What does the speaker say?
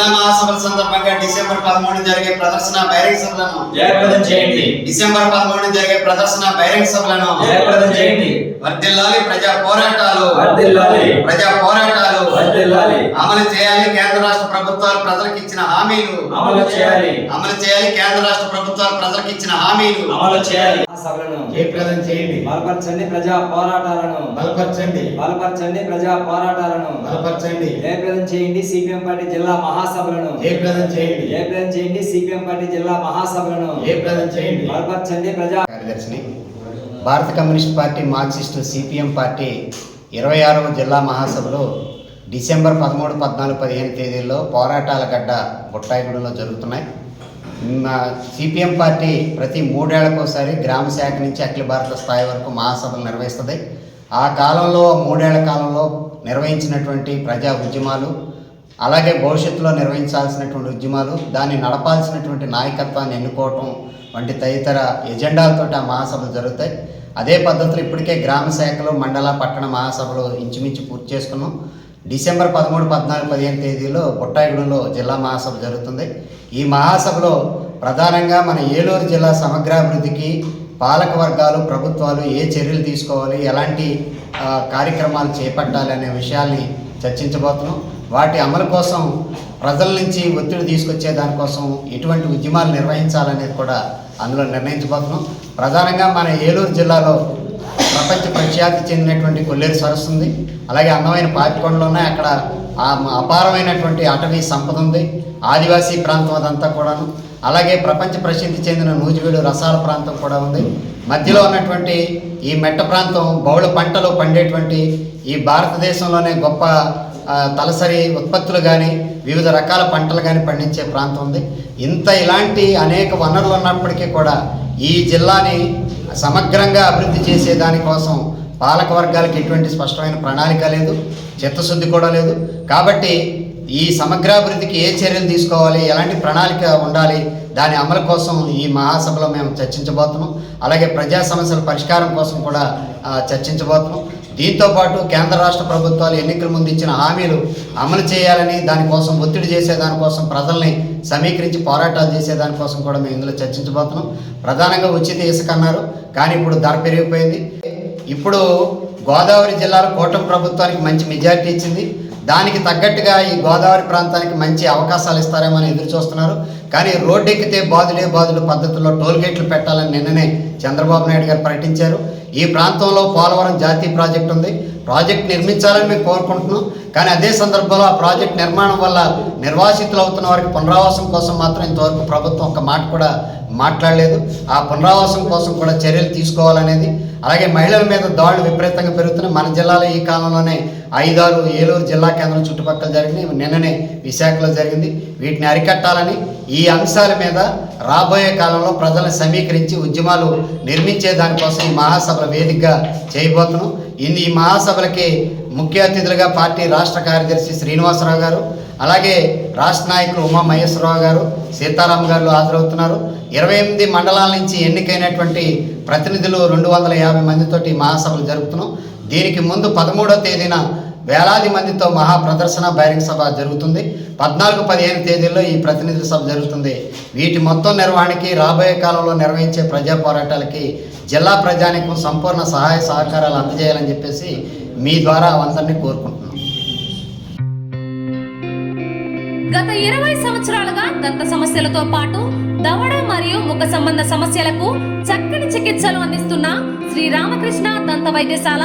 జిల్లా మహాసభల సందర్భంగా డిసెంబర్ పదమూడు జరిగే ప్రదర్శన బహిరంగ సభలను జయప్రదం చేయండి. డిసెంబర్ పదమూడు జరిగే ప్రదర్శన బహిరంగ సభలను జయప్రదం చేయండి. వర్ధిల్లాలి ప్రజా పోరాటాలు. వర్ధిల్లాలి. ప్రజా పోరాటాలు. వర్ధిల్లాలి. అమలు చేయాలి కేంద్ర రాష్ట్ర ప్రభుత్వాలు ప్రజలకు ఇచ్చిన హామీలు. అమలు చేయాలి. అమలు చేయాలి కేంద్ర రాష్ట్ర ప్రభుత్వాలు ప్రజలకు ఇచ్చిన హామీలు. అమలు చేయాలి. సభలను జయప్రదం చేయండి. బలపరచండి ప్రజా పోరాటాలను. బలపరచండి. బలపరచండి ప్రజా పోరాటాలను. బలపరచండి. జయప్రదం చేయండి. సిపిఎం పార్టీ జిల్లా మహాసభలను. జయప్రదం చేయండి. జయప్రదం చేయండి? సిపిఎం పార్టీ జిల్లా మహాసభలను. జయప్రదం చేయండి. బలపరచండి ప్రజా కార్యదర్శిని భారత communist party Marxist CPM party ఇరవై ఆరవ జిల్లా మహాసభలో డిసెంబర్ పదమూడు పద్నాలుగు పదిహేను తేదీల్లో పోరాటాల గడ్డ బుట్టాయిగూడెంలో జరుగుతున్నాయి. సిపిఎం పార్టీ ప్రతి మూడేళ్ళకోసారి గ్రామ శాఖ నుంచి అఖిల భారత స్థాయి వరకు మహాసభలు నిర్వహిస్తుంది. ఆ కాలంలో మూడేళ్ళ కాలంలో నిర్వహించినటువంటి ప్రజా ఉద్యమాలు అలాగే భవిష్యత్తులో నిర్వహించాల్సినటువంటి ఉద్యమాలు దాన్ని నడపాల్సినటువంటి నాయకత్వాన్ని ఎన్నుకోవటం వంటి తదితర ఎజెండాలతో ఆ మహాసభలు జరుగుతాయి. అదే పద్ధతిలో ఇప్పటికే గ్రామ శాఖలు మండల పట్టణ మహాసభలు ఇంచుమించు పూర్తి చేసుకున్నాం. డిసెంబర్ పదమూడు పద్నాలుగు పదిహేను తేదీలో బొట్టాయిగూడెంలో జిల్లా మహాసభ జరుగుతుంది. ఈ మహాసభలో ప్రధానంగా మన ఏలూరు జిల్లా సమగ్రాభివృద్ధికి పాలక వర్గాలు ప్రభుత్వాలు ఏ చర్యలు తీసుకోవాలి ఎలాంటి కార్యక్రమాలు చేపట్టాలి అనే విషయాల్ని చర్చించబోతున్నాం. వాటి అమలు కోసం ప్రజల నుంచి ఒత్తిడి తీసుకొచ్చే దానికోసం ఎటువంటి ఉద్యమాలు నిర్వహించాలనేది కూడా అందులో నిర్ణయించబోతున్నాం. ప్రధానంగా మన ఏలూరు జిల్లాలో ప్రపంచ ప్రఖ్యాతి చెందినటువంటి కొల్లేరు సరస్సు ఉంది. అలాగే అందమైన పాపికొండలు ఉన్నాయి. అక్కడ అపారమైనటువంటి అటవీ సంపద ఉంది. ఆదివాసీ ప్రాంతం అదంతా కూడాను. అలాగే ప్రపంచ ప్రసిద్ధి చెందిన నూజివీడు రసాల ప్రాంతం కూడా ఉంది. మధ్యలో ఉన్నటువంటి ఈ మెట్ట ప్రాంతం బౌళ పంటలు పండేటువంటి ఈ భారతదేశంలోనే గొప్ప తలసరి ఉత్పత్తులు కానీ వివిధ రకాల పంటలు కానీ పండించే ప్రాంతం ఉంది. ఇంత ఇలాంటి అనేక వనరులు ఉన్నప్పటికీ కూడా ఈ జిల్లాని సమగ్రంగా అభివృద్ధి చేసే దానికోసం పాలక వర్గాలకు ఎటువంటి స్పష్టమైన ప్రణాళిక లేదు చిత్తశుద్ధి కూడా లేదు. కాబట్టి ఈ సమగ్రాభివృద్ధికి ఏ చర్యలు తీసుకోవాలి ఎలాంటి ప్రణాళిక ఉండాలి దాని అమలు కోసం ఈ మహాసభలో మేము చర్చించబోతున్నాం. అలాగే ప్రజా సమస్యల పరిష్కారం కోసం కూడా చర్చించబోతున్నాం. దీంతో పాటు కేంద్ర రాష్ట్ర ప్రభుత్వాలు ఎన్నికల ముందు ఇచ్చిన హామీలు అమలు చేయాలని దానికోసం ఒత్తిడి చేసేదానికోసం ప్రజల్ని సమీకరించి పోరాటాలు చేసేదానికోసం కూడా మేము ఇందులో చర్చించబోతున్నాం. ప్రధానంగా ఉచిత ఇసుక అన్నారు కానీ ఇప్పుడు ధర పెరిగిపోయింది. ఇప్పుడు గోదావరి జిల్లాలో కూటమి ప్రభుత్వానికి మంచి మెజారిటీ ఇచ్చింది. దానికి తగ్గట్టుగా ఈ గోదావరి ప్రాంతానికి మంచి అవకాశాలు ఇస్తారేమని ఎదురు చూస్తున్నారు. కానీ రోడ్డు ఎక్కితే బాదులే బాదులు పద్ధతిలో టోల్ గేట్లు పెట్టాలని నిన్ననే చంద్రబాబు నాయుడు గారు ప్రకటించారు. ఈ ప్రాంతంలో పోలవరం జాతీయ ప్రాజెక్ట్ ఉంది. ప్రాజెక్ట్ నిర్మించాలని మేము కోరుకుంటున్నాం. కానీ అదే సందర్భంలో ఆ ప్రాజెక్ట్ నిర్మాణం వల్ల నిర్వాసితులు అవుతున్న వారికి పునరావాసం కోసం మాత్రం ఇంతవరకు ప్రభుత్వం ఒక మాట కూడా మాట్లాడలేదు. ఆ పునరావాసం కోసం కూడా చర్యలు తీసుకోవాలనేది. అలాగే మహిళల మీద దాడులు విపరీతంగా పెరుగుతున్నాయి. మన జిల్లాలో ఈ కాలంలోనే ఐదారు ఏలూరు జిల్లా కేంద్రం చుట్టుపక్కల జరిగినాయి. నిన్ననే విశాఖలో జరిగింది. వీటిని అరికట్టాలని ఈ అంశాల మీద రాబోయే కాలంలో ప్రజలను సమీకరించి ఉద్యమాలు నిర్మించే దానికోసం ఈ మహాసభల వేదికగా చేయబోతున్నాం. ఇది ఈ మహాసభలకి ముఖ్య అతిథులుగా పార్టీ రాష్ట్ర కార్యదర్శి శ్రీనివాసరావు గారు అలాగే రాష్ట్ర నాయకులు ఉమా మహేశ్వరరావు గారు సీతారాం గారు హాజరవుతున్నారు. ఇరవై ఎనిమిది మండలాల నుంచి ఎన్నికైనటువంటి ప్రతినిధులు రెండు వందల యాభై మందితోటి ఈ మహాసభలు జరుపుతున్నాం. దీనికి ముందు పదమూడో తేదీన వేలాది మందితో మహా ప్రదర్శన బహిరంగ సభ జరుగుతుంది. పద్నాలుగు పదిహేను తేదీల్లో ఈ ప్రతినిధుల సభ జరుగుతుంది. వీటి మొత్తం నిర్వహణకి రాబోయే కాలంలో నిర్వహించే ప్రజా పోరాటాలకి జిల్లా ప్రజానికం సంపూర్ణ సహాయ సహకారాలు అందజేయాలని చెప్పేసి మీ ద్వారా అందరినీ కోరుకుంటున్నాం. గత ఇరవై సంవత్సరాలుగా దంత సమస్యలతో పాటు దవడ మరియు ముఖ సంబంధ సమస్యలకు చక్కని చికిత్సలు అందిస్తున్న శ్రీ రామకృష్ణ దంత వైద్యశాల